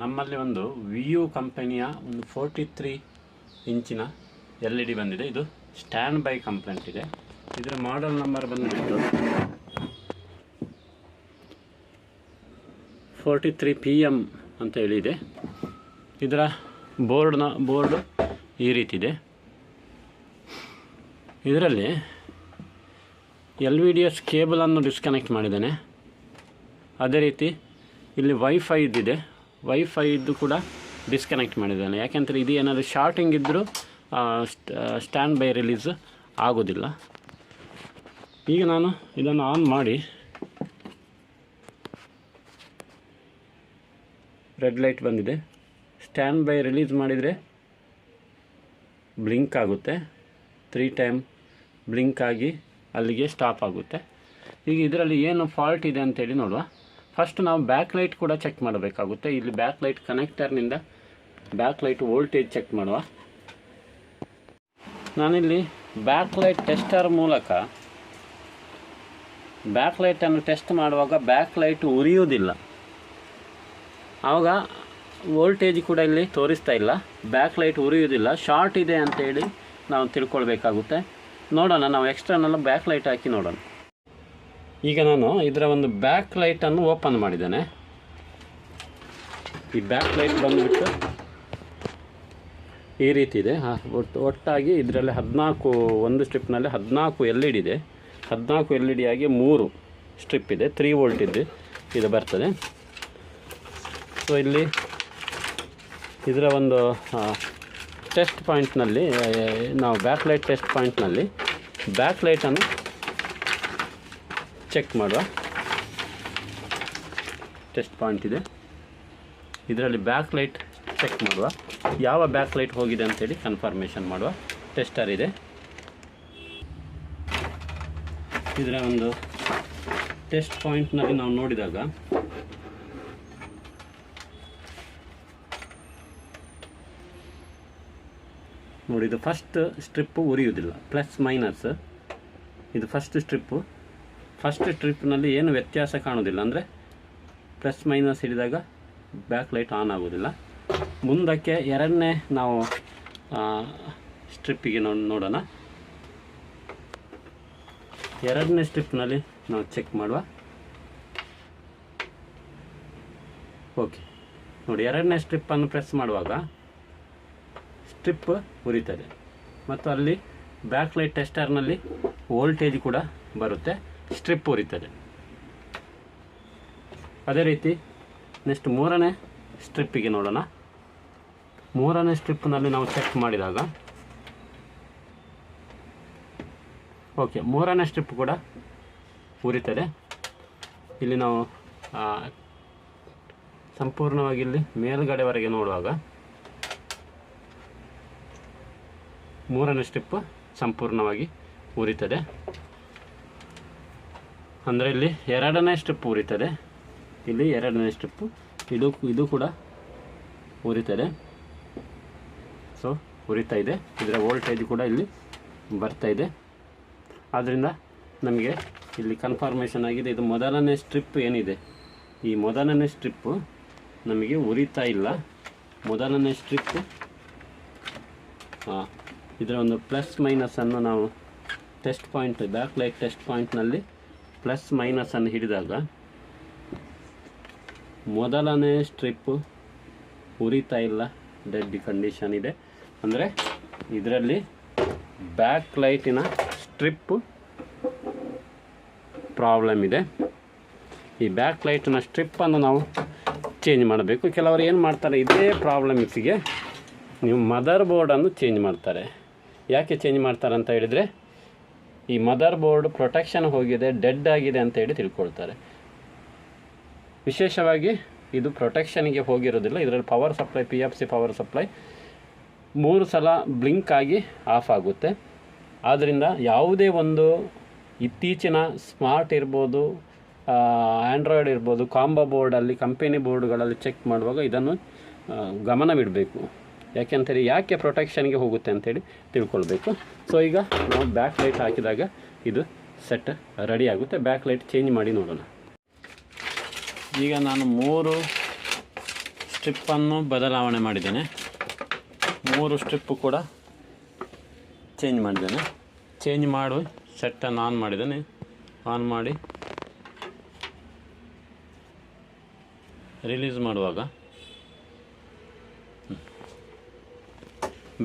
ನಮ್ಮಲ್ಲಿ ಒಂದು ವಿಯು ಕಂಪನಿಯ ಒಂದು ಫೋರ್ಟಿ ತ್ರೀ ಇಂಚಿನ ಎಲ್ ಇ ಡಿ ಬಂದಿದೆ. ಇದು ಸ್ಟ್ಯಾಂಡ್ ಬೈ ಕಂಪ್ಲೇಂಟ್ ಇದೆ. ಇದರ ಮಾಡೆಲ್ ನಂಬರ್ ಬಂದುಬಿಟ್ಟು ಫೋರ್ಟಿ ತ್ರೀ ಪಿ ಎಂ ಅಂತ ಹೇಳಿದೆ. ಇದರ ಬೋರ್ಡ್ನ ಬೋರ್ಡ್ ಈ ರೀತಿ ಇದೆ. ಇದರಲ್ಲಿ ಎಲ್ ವಿ ಡಿ ಎಸ್ ಕೇಬಲನ್ನು ಡಿಸ್ಕನೆಕ್ಟ್ ಮಾಡಿದ್ದೇನೆ. ಅದೇ ರೀತಿ ಇಲ್ಲಿ ವೈಫೈ ಇದ್ದಿದೆ. ವೈಫೈ ಇದ್ದು ಕೂಡ ಡಿಸ್ಕನೆಕ್ಟ್ ಮಾಡಿದ್ದಾನೆ. ಯಾಕೆಂದರೆ ಇದು ಏನಾದರೂ ಶಾರ್ಟಿಂಗ್ ಇದ್ದರೂ ಸ್ಟ್ಯಾಂಡ್ ಬೈ ರಿಲೀಸ್ ಆಗೋದಿಲ್ಲ. ಈಗ ನಾನು ಇದನ್ನು ಆನ್ ಮಾಡಿ. ರೆಡ್ ಲೈಟ್ ಬಂದಿದೆ. ಸ್ಟ್ಯಾಂಡ್ ಬೈ ರಿಲೀಸ್ ಮಾಡಿದರೆ ಬ್ಲಿಂಕ್ ಆಗುತ್ತೆ. ತ್ರೀ ಟೈಮ್ ಬ್ಲಿಂಕ್ ಆಗಿ ಅಲ್ಲಿಗೆ ಸ್ಟಾಪ್ ಆಗುತ್ತೆ. ಈಗ ಇದರಲ್ಲಿ ಏನು ಫಾಲ್ಟ್ ಇದೆ ಅಂತೇಳಿ ನೋಡುವ. ಫಸ್ಟ್ ನಾವು ಬ್ಯಾಕ್ ಲೈಟ್ ಕೂಡ ಚೆಕ್ ಮಾಡಬೇಕಾಗುತ್ತೆ. ಇಲ್ಲಿ ಬ್ಯಾಕ್ ಲೈಟ್ ಕನೆಕ್ಟರ್ನಿಂದ ಬ್ಯಾಕ್ ಲೈಟ್ ವೋಲ್ಟೇಜ್ ಚೆಕ್ ಮಾಡುವ. ನಾನಿಲ್ಲಿ ಬ್ಯಾಕ್ ಲೈಟ್ ಟೆಸ್ಟರ್ ಮೂಲಕ ಬ್ಯಾಕ್ ಲೈಟನ್ನು ಟೆಸ್ಟ್ ಮಾಡುವಾಗ ಬ್ಯಾಕ್ ಲೈಟ್ ಉರಿಯುವುದಿಲ್ಲ. ಆವಾಗ ವೋಲ್ಟೇಜ್ ಕೂಡ ಇಲ್ಲಿ ತೋರಿಸ್ತಾ ಇಲ್ಲ. Back light ಉರಿಯುವುದಿಲ್ಲ. ಶಾರ್ಟ್ ಇದೆ ಅಂತೇಳಿ ನಾವು ತಿಳ್ಕೊಳ್ಬೇಕಾಗುತ್ತೆ. ನೋಡೋಣ, ನಾವು ಎಕ್ಸ್ಟರ್ನಲ್ ಬ್ಯಾಕ್ ಲೈಟ್ ಹಾಕಿ ನೋಡೋಣ. ಈಗ ನಾನು ಇದರ ಒಂದು ಬ್ಯಾಕ್ ಲೈಟನ್ನು ಓಪನ್ ಮಾಡಿದ್ದೇನೆ. ಈ ಬ್ಯಾಕ್ ಲೈಟ್ ಬಂದುಬಿಟ್ಟು ಈ ರೀತಿ ಇದೆ. ಒಟ್ಟು ಒಟ್ಟಾಗಿ ಇದರಲ್ಲಿ ಹದಿನಾಲ್ಕು, ಒಂದು ಸ್ಟ್ರಿಪ್ನಲ್ಲಿ ಹದಿನಾಲ್ಕು ಎಲ್ ಇ ಡಿ ಇದೆ. ಹದಿನಾಲ್ಕು ಎಲ್ ಇ ಡಿ ಆಗಿ ಮೂರು ಸ್ಟ್ರಿಪ್ ಇದೆ. ತ್ರೀ ವೋಲ್ಟ್ ಇದೆ ಇದು ಬರ್ತದೆ. ಸೊ ಇಲ್ಲಿ ಇದರ ಒಂದು ಟೆಸ್ಟ್ ಪಾಯಿಂಟ್ನಲ್ಲಿ ನಾವು ಬ್ಯಾಕ್ ಲೈಟ್ ಟೆಸ್ಟ್ ಪಾಯಿಂಟ್ನಲ್ಲಿ ಬ್ಯಾಕ್ ಲೈಟನ್ನು ಚೆಕ್ ಮಾಡುವ. ಟೆಸ್ಟ್ ಪಾಯಿಂಟ್ ಇದೆ. ಇದರಲ್ಲಿ ಬ್ಯಾಕ್ ಲೈಟ್ ಚೆಕ್ ಮಾಡುವ. ಯಾವ ಬ್ಯಾಕ್ ಲೈಟ್ ಹೋಗಿದೆ ಅಂತೇಳಿ ಕನ್ಫರ್ಮೇಷನ್ ಮಾಡುವ. ಟೆಸ್ಟರ್ ಇದೆ. ಇದರ ಒಂದು ಟೆಸ್ಟ್ ಪಾಯಿಂಟ್ನಲ್ಲಿ ನಾವು ನೋಡಿದಾಗ ನೋಡಿ, ಇದು ಫಸ್ಟ್ ಸ್ಟ್ರಿಪ್ಪು ಉರಿಯುವುದಿಲ್ಲ. ಪ್ಲಸ್ ಮೈನಸ್ ಇದು ಫಸ್ಟ್ ಸ್ಟ್ರಿಪ್ಪು ಫಸ್ಟ್ ಟ್ರಿಪ್ನಲ್ಲಿ ಏನು ವ್ಯತ್ಯಾಸ ಕಾಣೋದಿಲ್ಲ ಅಂದರೆ ಪ್ಲಸ್ ಮೈನಸ್ ಹಿಡಿದಾಗ ಬ್ಯಾಕ್ ಲೈಟ್ ಆನ್ ಆಗೋದಿಲ್ಲ ಮುಂದಕ್ಕೆ ಎರಡನೇ ನಾವು ಸ್ಟ್ರಿಪ್ಪಿಗೆ ನೋಡೋಣ. ಎರಡನೇ ಸ್ಟ್ರಿಪ್ನಲ್ಲಿ ನಾವು ಚೆಕ್ ಮಾಡುವ. ಓಕೆ ನೋಡಿ, ಎರಡನೇ ಸ್ಟ್ರಿಪ್ಪನ್ನು ಪ್ರೆಸ್ ಮಾಡುವಾಗ ಸ್ಟ್ರಿಪ್ ಉರಿತದೆ. ಮತ್ತು ಅಲ್ಲಿ ಬ್ಯಾಕ್ ಲೈಟ್ ಟೆಸ್ಟರ್ನಲ್ಲಿ ವೋಲ್ಟೇಜ್ ಕೂಡ ಬರುತ್ತೆ. ಸ್ಟ್ರಿಪ್ ಉರಿತದೆ. ಅದೇ ರೀತಿ ನೆಕ್ಸ್ಟ್ ಮೂರನೇ ಸ್ಟ್ರಿಪ್ಪಿಗೆ ನೋಡೋಣ. ಮೂರನೇ ಸ್ಟ್ರಿಪ್ಪಿನಲ್ಲಿ ನಾವು ಚೆಕ್ ಮಾಡಿದಾಗ ಓಕೆ ಮೂರನೇ ಸ್ಟ್ರಿಪ್ ಕೂಡ ಉರಿತದೆ. ಇಲ್ಲಿ ನಾವು ಸಂಪೂರ್ಣವಾಗಿ ಇಲ್ಲಿ ಮೇಲ್ಗಡೆವರೆಗೆ ನೋಡುವಾಗ, ಮೂರನೇ ಸ್ಟ್ರಿಪ್ ಸಂಪೂರ್ಣವಾಗಿ ಉರಿತದೆ. ಅಂದರೆ ಇಲ್ಲಿ ಎರಡನೇ ಸ್ಟೆಪ್ ಉರಿತದೆ ಇಲ್ಲಿ ಎರಡನೇ ಸ್ಟೆಪ್ಪು ಇದು ಇದು ಕೂಡ ಉರಿತದೆ ಸೊ ಉರಿತಾ ಇದೆ. ಇದರ ವೋಲ್ಟೇಜ್ ಕೂಡ ಇಲ್ಲಿ ಬರ್ತಾ ಇದೆ. ಆದ್ದರಿಂದ ನಮಗೆ ಇಲ್ಲಿ ಕನ್ಫರ್ಮೇಷನ್ ಆಗಿದೆ. ಇದು ಮೊದಲನೇ ಸ್ಟ್ರಿಪ್ ಏನಿದೆ? ಈ ಮೊದಲನೇ ಸ್ಟ್ರಿಪ್ಪು ನಮಗೆ ಉರಿತಾ ಇಲ್ಲ. ಮೊದಲನೇ ಸ್ಟ್ರಿಪ್ಪು ಹಾಂ ಇದರ ಒಂದು ಪ್ಲಸ್ ಮೈನಸನ್ನು ನಾವು test point back light test ಪಾಯಿಂಟ್ನಲ್ಲಿ ಪ್ಲಸ್ ಮೈನಸನ್ನು ಹಿಡಿದಾಗ ಮೊದಲನೇ ಸ್ಟ್ರಿಪ್ಪು ಉರಿತಾ ಇಲ್ಲ. ಡೆಡ್ ಕಂಡೀಷನ್ ಇದೆ. ಅಂದರೆ ಇದರಲ್ಲಿ ಬ್ಯಾಕ್ ಲೈಟಿನ ಸ್ಟ್ರಿಪ್ಪು ಪ್ರಾಬ್ಲಮ್ ಇದೆ. ಈ ಬ್ಯಾಕ್ ಲೈಟಿನ ಸ್ಟ್ರಿಪ್ಪನ್ನು ನಾವು ಚೇಂಜ್ ಮಾಡಬೇಕು. ಕೆಲವರು ಏನು ಮಾಡ್ತಾರೆ, ಇದೇ ಪ್ರಾಬ್ಲಮ್ಸಿಗೆ ನೀವು ಮದರ್ ಬೋರ್ಡನ್ನು ಚೇಂಜ್ ಮಾಡ್ತಾರೆ. ಯಾಕೆ ಚೇಂಜ್ ಮಾಡ್ತಾರೆ ಅಂತ ಹೇಳಿದರೆ ಈ ಮದರ್ ಬೋರ್ಡ್ ಪ್ರೊಟೆಕ್ಷನ್ ಹೋಗಿದೆ, ಡೆಡ್ ಆಗಿದೆ ಅಂತ ಹೇಳಿ ತಿಳ್ಕೊಳ್ತಾರೆ. ವಿಶೇಷವಾಗಿ ಇದು ಪ್ರೊಟೆಕ್ಷನ್ಗೆ ಹೋಗಿರೋದಿಲ್ಲ, ಇದರಲ್ಲಿ power supply, P F C power supply ಮೂರು ಸಲ ಬ್ಲಿಂಕ್ ಆಗಿ ಆಫ್ ಆಗುತ್ತೆ. ಆದ್ದರಿಂದ ಯಾವುದೇ ಒಂದು ಇತ್ತೀಚಿನ ಸ್ಮಾರ್ಟ್ ಇರ್ಬೋದು ಆ್ಯಂಡ್ರಾಯ್ಡ್ ಇರ್ಬೋದು, ಕಾಂಬೋ ಬೋರ್ಡಲ್ಲಿ, ಕಂಪೆನಿ ಬೋರ್ಡ್ಗಳಲ್ಲಿ ಚೆಕ್ ಮಾಡುವಾಗ ಇದನ್ನು ಗಮನವಿಡಬೇಕು. ಯಾಕೆಂತೇಳಿ ಯಾಕೆ ಪ್ರೊಟೆಕ್ಷನ್ಗೆ ಹೋಗುತ್ತೆ ಅಂತೇಳಿ ತಿಳ್ಕೊಳ್ಬೇಕು. ಸೊ ಈಗ ನಾವು ಬ್ಯಾಕ್ ಲೈಟ್ ಹಾಕಿದಾಗ ಇದು ಸೆಟ್ ರೆಡಿ ಆಗುತ್ತೆ. ಬ್ಯಾಕ್ ಲೈಟ್ ಚೇಂಜ್ ಮಾಡಿ ನೋಡೋಣ. ಈಗ ನಾನು ಮೂರು ಸ್ಟ್ರಿಪ್ಪನ್ನು ಬದಲಾವಣೆ ಮಾಡಿದ್ದೇನೆ. ಮೂರು ಸ್ಟ್ರಿಪ್ಪು ಕೂಡ ಚೇಂಜ್ ಮಾಡಿದ್ದೇನೆ. ಚೇಂಜ್ ಮಾಡಿ ಸೆಟ್ಟನ್ನು ಆನ್ ಮಾಡಿದ್ದೇನೆ. ಆನ್ ಮಾಡಿ ರಿಲೀಸ್ ಮಾಡುವಾಗ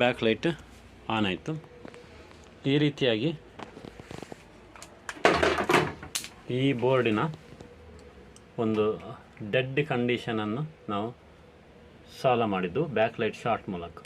ಬ್ಯಾಕ್ ಲೈಟ್ ಆನ್ ಆಯಿತು. ಈ ರೀತಿಯಾಗಿ ಈ ಬೋರ್ಡಿನ ಒಂದು ಡೆಡ್ ಕಂಡೀಷನನ್ನು ನಾವು ಸಾಲ ಮಾಡಿದ್ದು ಬ್ಯಾಕ್ ಲೈಟ್ ಶಾರ್ಟ್ ಮೂಲಕ.